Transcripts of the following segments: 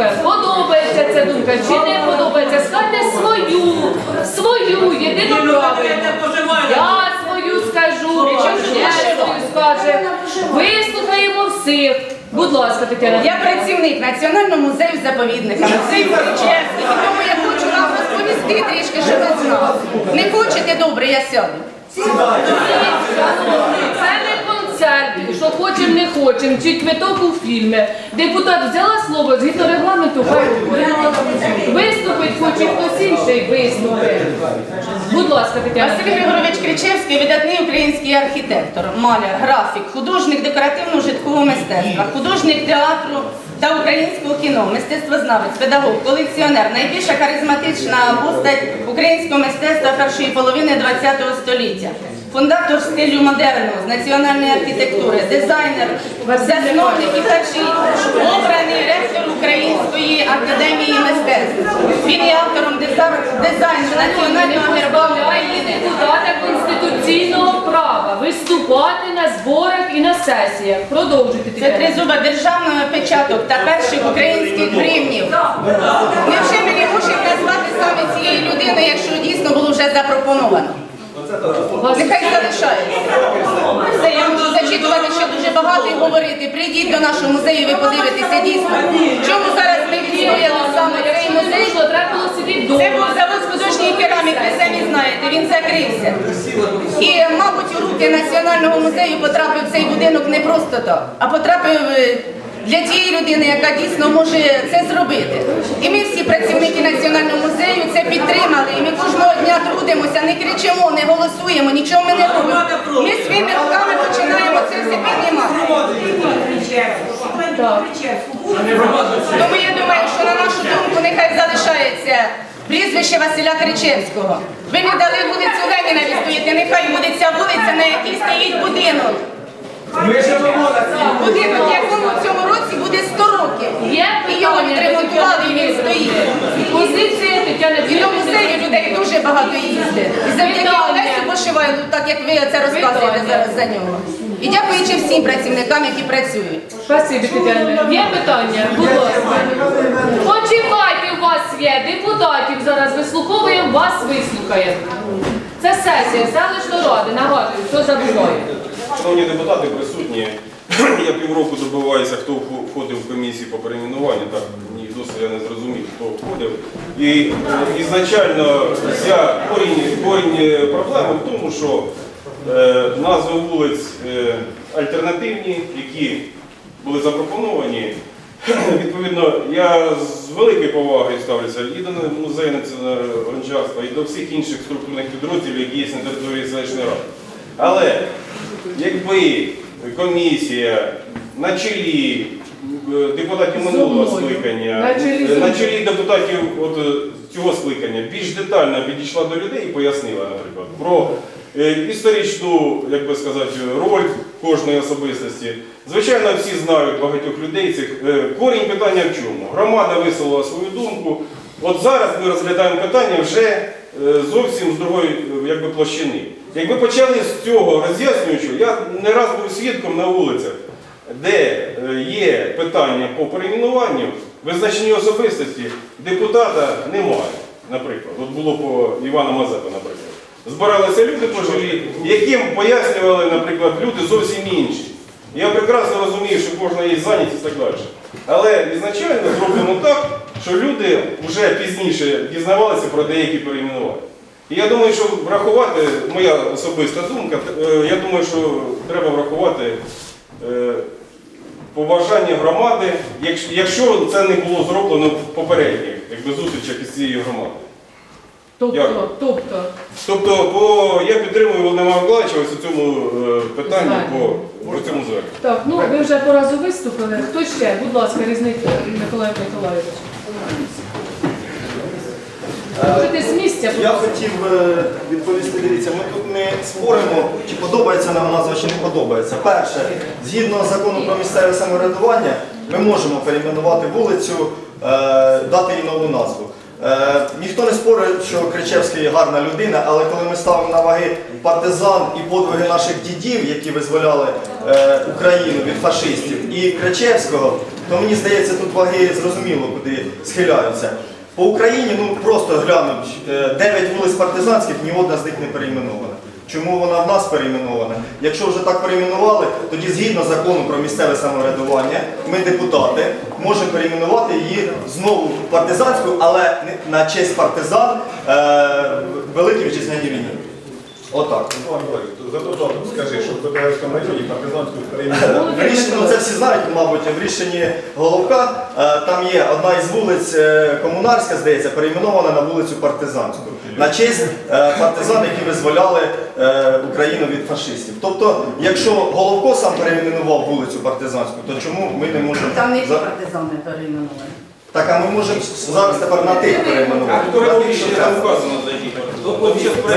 слухаємо. Подобається ця думка чи не подобається? Скажете свою, свою, єдину правильну. Я свою скажу, Речовня свою скаже. Вислухаємо всіх. Будь ласка, Тетяна. Я працівник Національного музею заповідника, тому я хочу вам розповісти трішки, що ви знали. Не хочете добре, я сяду. Це хочемо, чи квиток у фільмі. Депутат взяла слово згідно регламенту, хай говорить. Виступить хоче хтось інший виступить. Будь ласка, Тетяна. Василь Григорович Кричевський видатний український архітектор, маляр, графік, художник декоративно-житкового мистецтва, художник театру та українського кіно, мистецтвознавець, педагог, колекціонер, найбільша харизматична постать українського мистецтва першої половини ХХ століття. Фундатор стилю модерну з національної архітектури, дизайнер, засновник і перший обраний ректор Української академії мистецтв. Він є автором дизайну національного герба України. Депутата конституційного права виступати на зборах і на сесіях. Продовжуйте Це Тетяна. тризуба державного печаток та перших українських гривнів. Невже не можемо назвати саме цієї людини, якщо дійсно було вже запропоновано? Нехай залишається. Все, я можу зачитувати ще дуже багато і говорити. Прийдіть до нашого музею, ви подивитеся дійсно. Чому зараз ми відстояли саме цей музей? Це був завод з художньої кераміки, ви самі знаєте, він закрився. І, мабуть, у руки Національного музею потрапив цей будинок не просто так, а потрапив е, для тієї людини, яка дійсно може це зробити. І ми всі працівники Національного музею це підтримали. І ми кожного дня трудимося, не кричимо, не голосуємо, нічого ми не робимо. Ми своїми руками починаємо це все піднімати. Тому я думаю, що на нашу думку нехай залишається прізвище Василя Кричевського. Ви не дали вулицю Леніна відстояти, нехай буде ця вулиця, на якій стоїть будинок. Ми живемо на цій Будинок, якому в цьому році буде 100 років. Є І його питання, відремонтували, і він стоїть. Позиція Тетяни І до музею людей дуже багато їздить. І завдяки Вітання. Олесю Пошивайлу, так як ви це розказуєте зараз за нього. І дякуючи всім працівникам, які працюють. Спасибі, Тетяна. Є питання? Будь ласка. Почекайте, у вас є депутатів зараз вислуховуємо, вас вислухаємо. Це сесія селищної ради. Нагадую, хто забуває. Шановні депутати присутні, я півроку добиваюся, хто входив в комісію по перейменуванню, так ні досі я не зрозумів, хто входив. І е, ізначально вся корінь, корінь е, проблеми в тому, що е, назви вулиць е, альтернативні, які були запропоновані. Відповідно, я з великою повагою ставлюся і до музею національного гончарства, і до всіх інших структурних підрозділів, які є на території селищної ради. Але якби комісія на чолі е, депутатів минулого скликання, На чолі на чолі депутатів от, е, цього скликання більш детально підійшла до людей і пояснила, наприклад, про е, історичну, як би сказати, роль кожної особистості. Звичайно, всі знають багатьох людей цих. Корінь питання в чому? Громада висловила свою думку. От зараз ми розглядаємо питання вже зовсім з другої якби, площини. Якби почали з цього роз'яснюючого, я не раз був свідком на вулицях, де е, є питання по перейменуванню, визначенні особистості, депутата немає, наприклад. От було по Івана Мазепа, наприклад. Збиралися люди пожилі, яким пояснювали, наприклад, люди зовсім інші. Я прекрасно розумію, що кожна є зайнятість і так далі. Але ізначально зроблено так, що люди вже пізніше дізнавалися про деякі перейменування. І я думаю, що врахувати, моя особиста думка, е, я думаю, що треба врахувати е, побажання громади, якщо- це не було зроблено в попередніх якби, зустрічах із цією громадою. Тобто, тобто, Тобто, по, я підтримую Володимира Миколаївича ось у цьому е, питанні по, по цьому зверненню. так, ну ви вже по разу виступили. Хто ще? Будь ласка, різник Миколай Миколаївич. Можете з місця, Я хотів е, відповісти, дивіться, ми тут не споримо, чи подобається нам назва, чи не подобається. Перше, згідно закону про місцеве самоврядування, ми можемо перейменувати вулицю, е, дати їй нову назву. Е, ніхто не спорить, що Кричевський гарна людина, але коли ми ставимо на ваги партизан і подвиги наших дідів, які визволяли е, Україну від фашистів, і Кричевського, то мені здається, тут ваги зрозуміло, куди схиляються. По Україні ну просто глянуть, е, 9 вулиць партизанських, ні одна з них не перейменована. Чому вона в нас перейменована? Якщо вже так перейменували, тоді згідно закону про місцеве самоврядування, ми, депутати, можемо перейменувати її знову партизанську, але на честь партизан е, Великій Вітчизняній війні. Отак. Зато то скажи, що в Петрівському районі партизанську перейменували. В рішенні, ну це всі знають, мабуть, в рішенні Головка е, там є одна із вулиць е, Комунарська, здається, перейменована на вулицю Партизанську. На честь е, партизан, які визволяли е, Україну від фашистів. Тобто, якщо Головко сам перейменував вулицю Партизанську, то чому ми не можемо. Там не ті за- партизани перейменовані. Так, а ми можемо зараз тепер на тих перейменувати. А хто рішення там вказано?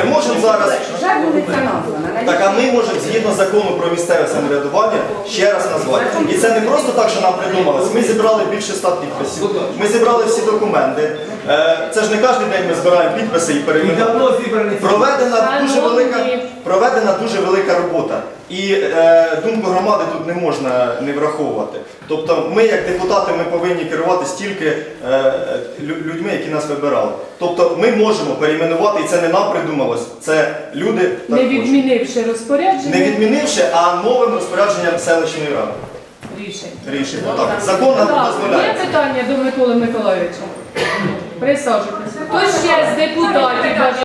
Ми можемо зараз. Вже вулиця названа. Так, а ми можемо згідно закону про місцеве самоврядування ще раз назвати. І це не просто так, що нам придумалось. Ми зібрали більше ста підписів. Ми зібрали всі документи. Е, Це ж не кожен день ми збираємо підписи і. Проведена дуже велика, проведена дуже велика робота. І е, думку громади тут не можна не враховувати. Тобто ми, як депутати, ми повинні керуватись тільки е, людьми, які нас вибирали. Тобто ми можемо перейменувати, і це не нам придумалось, це люди так Не хочуть. відмінивши розпорядження Не відмінивши, а новим розпорядженням селищної ради. рішень. Рішення. Так, закон нам Так, дозволяє. є питання до Миколи Миколайовича? Присаджуйтесь. Хто ще з депутатів бажає?